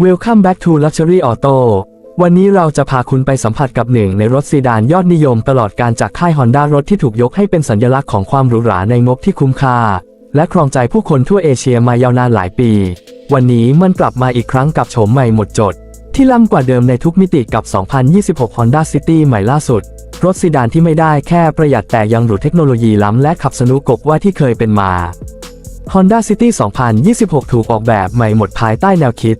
Welcome back to Luxury Auto วันนี้เราจะพาคุณไปสัมผัสกับหนึ่งในรถซีดานยอดนิยมตลอดการจากค่าย Honda รถที่ถูกยกให้เป็นสัญลักษณ์ของความหรูหราในงบที่คุ้มค่า และครองใจผู้คนทั่วเอเชียมายาวนานหลายปี วันนี้มันกลับมาอีกครั้งกับโฉมใหม่หมดจด ที่ล้ำกว่าเดิมในทุกมิติกับ 2026 Honda City ใหม่ล่าสุด รถซีดานที่ไม่ได้แค่ประหยัดแต่ยังหรูเทคโนโลยีล้ำและขับสนุกกว่าที่เคยเป็นมา Honda City 2026 ถูกออกแบบใหม่หมดภายใต้แนวคิด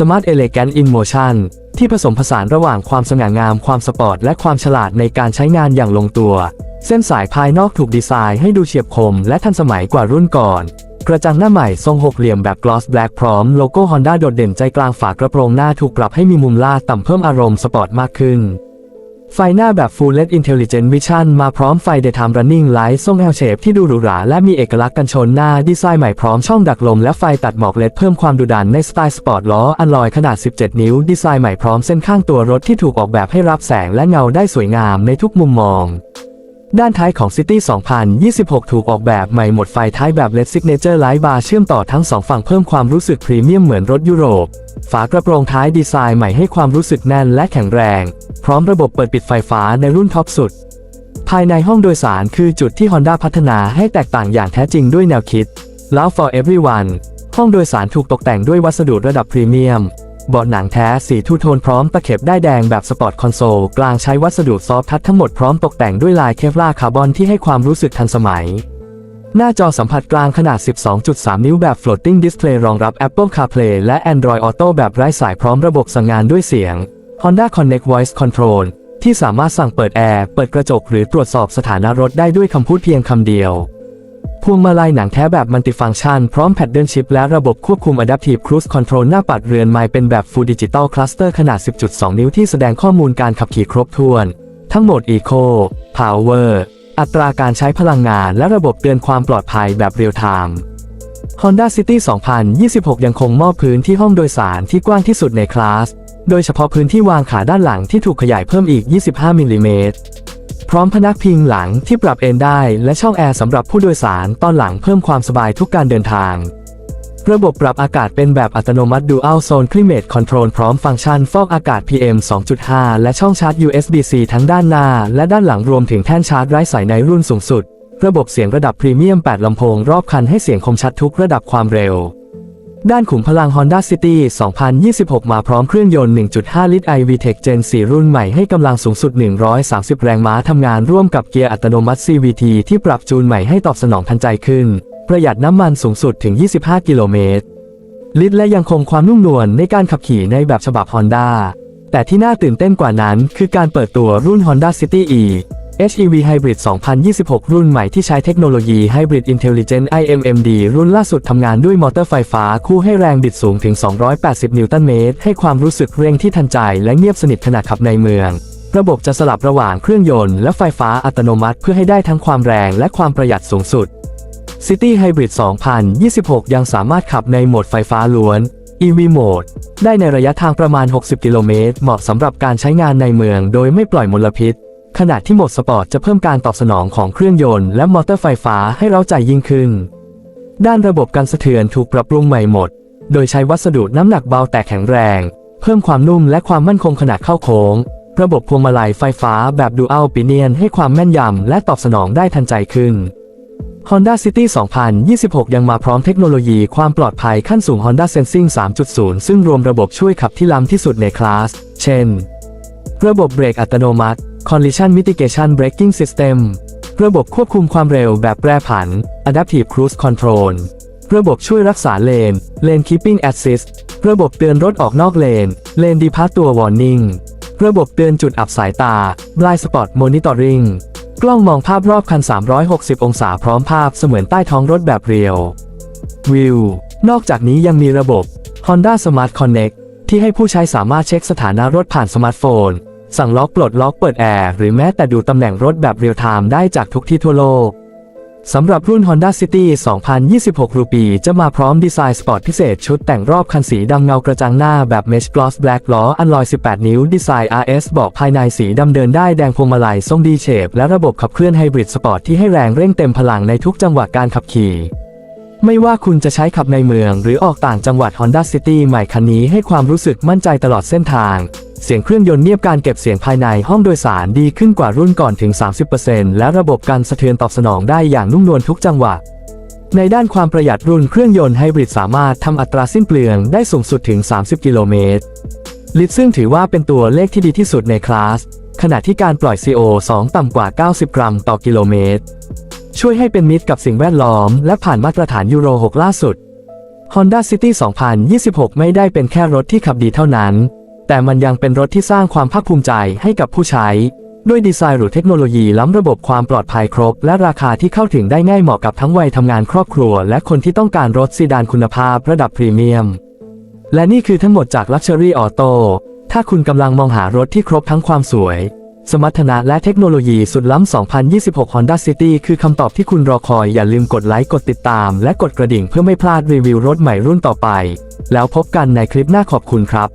Smart Elegant in Motion ที่ผสมผสานระหว่างความสง่างามความสปอร์ตและความฉลาดในการใช้งานอย่างลงตัว เส้นสายภายนอกถูกดีไซน์ให้ดูเฉียบคมและทันสมัยกว่ารุ่นก่อน กระจังหน้าใหม่ทรงหกเหลี่ยมแบบ Gloss Black พร้อมโลโก้ Honda โดดเด่นใจกลางฝากระโปรงหน้าถูกปรับให้มีมุมลาดต่ำเพิ่มอารมณ์สปอร์ตมากขึ้น ไฟหน้าแบบ Full LED Intelligent Vision มาพร้อมไฟ Daytime Running Light ทรง L shape ที่ดูหรูหราและมีเอกลักษณ์กันชนหน้า ดีไซน์ใหม่พร้อมช่องดักลมและไฟตัดหมอกเลดเพิ่มความดุดันในสไตล์สปอร์ตล้ออันลอยขนาด 17 นิ้ว ดีไซน์ใหม่พร้อมเส้นข้างตัวรถที่ถูกออกแบบให้รับแสงและเงาได้สวยงามในทุกมุมมอง ด้านท้ายของ City 2026 ถูกออกแบบใหม่หมดไฟท้ายแบบ LED Signature Light Bar เชื่อมต่อทั้งสองฝั่งเพิ่มความรู้สึกพรีเมียมเหมือนรถยุโรป ฝากระโปรงท้ายดีไซน์ใหม่ให้ความรู้สึกแน่นและแข็งแรง พร้อมระบบเปิดปิดไฟฟ้าในรุ่นท็อปสุด ภายในห้องโดยสารคือจุดที่ Honda พัฒนาให้แตกต่างอย่างแท้จริงด้วยแนวคิด Love for everyone ห้องโดยสารถูกตกแต่งด้วยวัสดุระดับพรีเมียม เบาะหนังแท้สีทูโทนพร้อมตะเข็บได้แดงแบบสปอร์ตคอนโซล กลางใช้วัสดุซอฟทัชทั้งหมดพร้อมตกแต่งด้วยลายเคฟลาคาร์บอนที่ให้ความรู้สึกทันสมัย หน้าจอสัมผัสกลางขนาด 12.3 นิ้วแบบ floating display รองรับ Apple CarPlay และ Android Auto แบบไร้สายพร้อมระบบสั่งงานด้วยเสียง Honda Connect Voice Control ที่สามารถสั่งเปิดแอร์ เปิดกระจกหรือตรวจสอบสถานะรถได้ด้วยคำพูดเพียงคำเดียว พวงมาลัยหนังแท้แบบมัลติฟังชัน พร้อมแพดเดิลชิพและระบบควบคุม Adaptive Cruise Control หน้าปัดเรือนไม้เป็นแบบ Full Digital Cluster ขนาด 10.2 นิ้วที่แสดงข้อมูลการขับขี่ครบถ้วน ทั้งโหมด Eco Power อัตราการใช้พลังงานและระบบเตือนความปลอดภัยแบบเรียลไทม์ Honda City 2026 ยังคงมอบพื้นที่ห้องโดยสารที่กว้างที่สุดในคลาส โดยเฉพาะพื้นที่วางขาด้านหลังที่ถูกขยายเพิ่มอีก 25 มิลลิเมตร พร้อมพนักพิงหลังที่ปรับเอนได้ และช่องแอร์สำหรับผู้โดยสารตอนหลังเพิ่มความสบายทุกการเดินทาง ระบบปรับอากาศเป็นแบบอัตโนมัติ Dual Zone Climate Control พร้อมฟังก์ชันฟอกอากาศ PM 2.5 และช่องชาร์จ USB-C ทั้งด้านหน้า และด้านหลังรวมถึงแท่นชาร์จไร้สายในรุ่นสูงสุด ระบบเสียงระดับพรีเมียม 8 ลำโพงรอบคันให้เสียงคมชัดทุกระดับความเร็ว ด้านขุมพลัง Honda City 2026 มาพร้อมเครื่องยนต์ 1.5 ลิตร iVTEC Gen 4 รุ่นใหม่ให้กำลังสูงสุด 130 แรงม้าทำงานร่วมกับเกียร์อัตโนมัติ CVT ที่ปรับจูนใหม่ให้ตอบสนองทันใจขึ้น ประหยัดน้ำมันสูงสุดถึง 25 กิโลเมตร ลิตรและยังคงความนุ่มนวลในการขับขี่ในแบบฉบับ Honda แต่ที่น่าตื่นเต้นกว่านั้น คือการเปิดตัวรุ่น Honda City E HEV Hybrid 2026 รุ่นใหม่ที่ใช้เทคโนโลยี Hybrid Intelligent IMMD รุ่นล่าสุดทำงานด้วยมอเตอร์ไฟฟ้า คู่ให้แรงบิดสูงถึง 280 นิวตันเมตร ให้ความรู้สึกเร่งที่ทันใจและเงียบสนิทขณะขับในเมือง ระบบจะสลับระหว่างเครื่องยนต์และไฟฟ้าอัตโนมัติเพื่อให้ได้ทั้งความแรงและความประหยัดสูงสุด City Hybrid 2026 ยังสามารถขับในโหมดไฟฟ้าล้วน EV Mode ได้ในระยะทางประมาณ 60 กิโลเมตร เหมาะสำหรับการใช้งานในเมือง โดยไม่ปล่อยมลพิษ ขณะที่โหมดสปอร์ตจะเพิ่มการตอบสนองของเครื่องยนต์และมอเตอร์ไฟฟ้าให้เราใจยิ่งขึ้น ด้านระบบการสะเทือนถูกปรับปรุงใหม่หมด โดยใช้วัสดุน้ำหนักเบาแต่แข็งแรง เพิ่มความนุ่มและความมั่นคงขณะเข้าโค้ง ระบบพวงมาลัยไฟฟ้าแบบ Dual Pinion ให้ความแม่นยำและตอบสนองได้ทันใจขึ้น Honda City 2026 ยังมาพร้อมเทคโนโลยีความปลอดภัยขั้นสูง Honda Sensing 3.0 ซึ่งรวมระบบช่วยขับที่ล้ำที่สุดในคลาส เช่น ระบบเบรกอัตโนมัติ Collision Mitigation Braking System ระบบควบคุมความเร็วแบบแปรผัน Adaptive Cruise Control ระบบช่วยรักษาเลน Lane Keeping Assist ระบบเตือนรถออกนอกเลน Lane Departure Warning ระบบเตือนจุดอับสายตา Blind Spot Monitoring กล้องมองภาพรอบคัน 360 องศาพร้อมภาพเสมือนใต้ท้องรถแบบเรียววิวนอกจากนี้ยังมีระบบ Honda Smart Connect ที่ให้ผู้ใช้สามารถเช็คสถานะรถผ่านสมาร์ทโฟน สั่งล็อกปลดล็อกเปิดแอร์หรือแม้แต่ดูตำแหน่งรถแบบเรียลไทม์ได้จากทุกที่ทั่วโลกสำหรับรุ่น Honda City 2026 รูปี จะมาพร้อมดีไซน์สปอร์ตพิเศษชุดแต่งรอบคันสีดำเงากระจังหน้าแบบ Mesh Gloss Black ล้ออันลอย 18 นิ้ว ดีไซน์ RS บอกภายในสีดำเดินได้แดงพวงมาลัยทรงดีเชฟและระบบขับเคลื่อนไฮบริดสปอร์ตที่ให้แรงเร่งเต็มพลังในทุกจังหวะการขับขี่ ไม่ว่าคุณจะใช้ขับในเมือง หรือออกต่างจังหวัด Honda City ใหม่คันนี้ให้ความรู้สึกมั่นใจตลอดเส้นทาง เสียงเครื่องยนต์เนียบการเก็บเสียงภายในห้องโดยสารดีขึ้นกว่ารุ่นก่อนถึง 30%และระบบการสะเทือนตอบสนองได้อย่างนุ่มนวลทุกจังหวะ ในด้านความประหยัดรุ่นเครื่องยนต์ไฮบริดสามารถทำอัตราสิ้นเปลืองได้สูงสุดถึง 30 กิโลเมตรลิตรซึ่งถือว่าเป็นตัวเลขที่ดีที่สุดในคลาส ขณะที่การปล่อย CO2 ต่ำกว่า 90 กรัมต่อกิโลเมตร ช่วยให้เป็นมิตรกับสิ่งแวดล้อม และผ่านมาตรฐานยูโร 6 ล่าสุด Honda City 2026 ไม่ได้เป็นแค่รถที่ขับดีเท่านั้น แต่มันยังเป็นรถที่สร้างความภาคภูมิใจให้กับผู้ใช้ ด้วยดีไซน์หรูเทคโนโลยีล้ำระบบความปลอดภัยครบ และราคาที่เข้าถึงได้ง่ายเหมาะกับทั้งวัยทำงานครอบครัว และคนที่ต้องการรถซีดานคุณภาพระดับพรีเมียม และนี่คือทั้งหมดจาก Luxury Auto ถ้าคุณกำลังมองหารถที่ครบทั้งความสวย สมรรถนะและเทคโนโลยีสุดล้ำ 2026 Honda City คือคำตอบที่คุณรอคอย อย่าลืมกดไลค์ กดติดตาม และกดกระดิ่งเพื่อไม่พลาดรีวิวรถใหม่รุ่นต่อไป แล้วพบกันในคลิปหน้าขอบคุณครับ